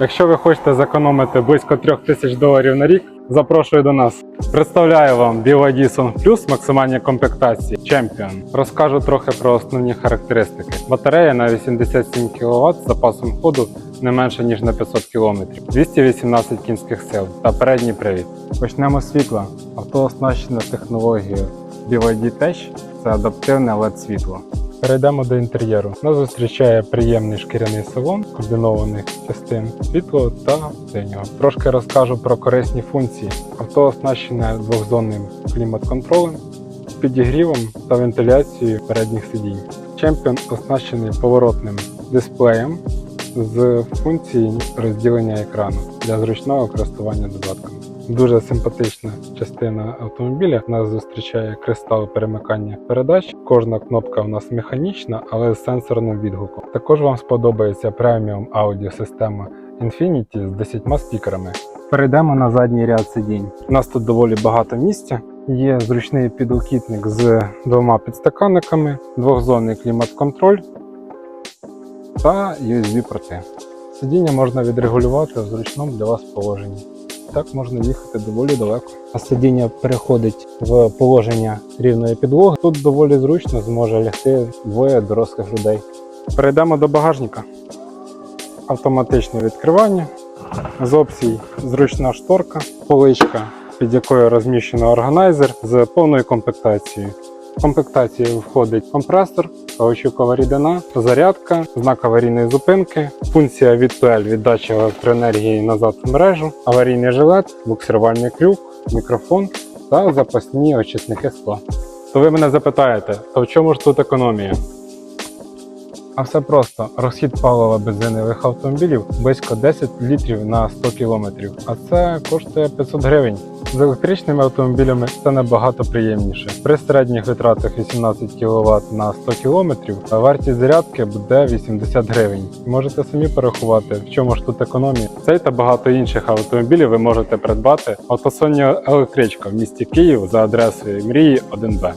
Якщо ви хочете зекономити близько 3000 тисяч доларів на рік, запрошую до нас. Представляю вам BYD Song Plus максимальні комплектації Champion. Розкажу трохи про основні характеристики. Батарея на 87 кВт з запасом ходу не менше ніж на 500 км, 218 кінських сил та передній привід. Почнемо з світла. Авто оснащене технологією BYD Tech – це адаптивне LED світло. Перейдемо до інтер'єру. Нас зустрічає приємний шкіряний салон комбінованих частин світло та синього. Трошки розкажу про корисні функції. Авто оснащене двохзонним клімат-контролем, підігрівом та вентиляцією передніх сидінь. Champion оснащений поворотним дисплеєм з функцією розділення екрану для зручного користування додатками. Дуже симпатична частина автомобіля. Нас зустрічає кристал перемикання передач. Кожна кнопка у нас механічна, але з сенсорним відгуком. Також вам сподобається преміум аудіосистема Infinity з 10 спікерами. Перейдемо на задній ряд сидінь. У нас тут доволі багато місця. Є зручний підлокітник з двома підстаканниками, двохзонний клімат-контроль та USB-порти. Сидіння можна відрегулювати в зручному для вас положенні. Так можна їхати доволі далеко. А сидіння переходить в положення рівної підлоги. Тут доволі зручно зможе лягти двоє дорослих людей. Перейдемо до багажника. Автоматичне відкривання. З опцій зручна шторка, поличка, під якою розміщено органайзер з повною комплектацією. В комплектацію входить компресор, каучукова рідина, зарядка, знак аварійної зупинки, функція від віддачі електроенергії назад в мережу, аварійний жилет, буксирувальний крюк, мікрофон та запасні очисники скла. То ви мене запитаєте, то в чому ж тут економія? А все просто. Розхід палива бензинових автомобілів близько 10 літрів на 100 кілометрів, а це коштує 500 гривень. З електричними автомобілями це набагато приємніше. При середніх витратах 18 кВт на 100 км вартість зарядки буде 80 гривень. Можете самі порахувати, в чому ж тут економія. Цей та багато інших автомобілів ви можете придбати в електричка в місті Київ за адресою Мрії 1Б.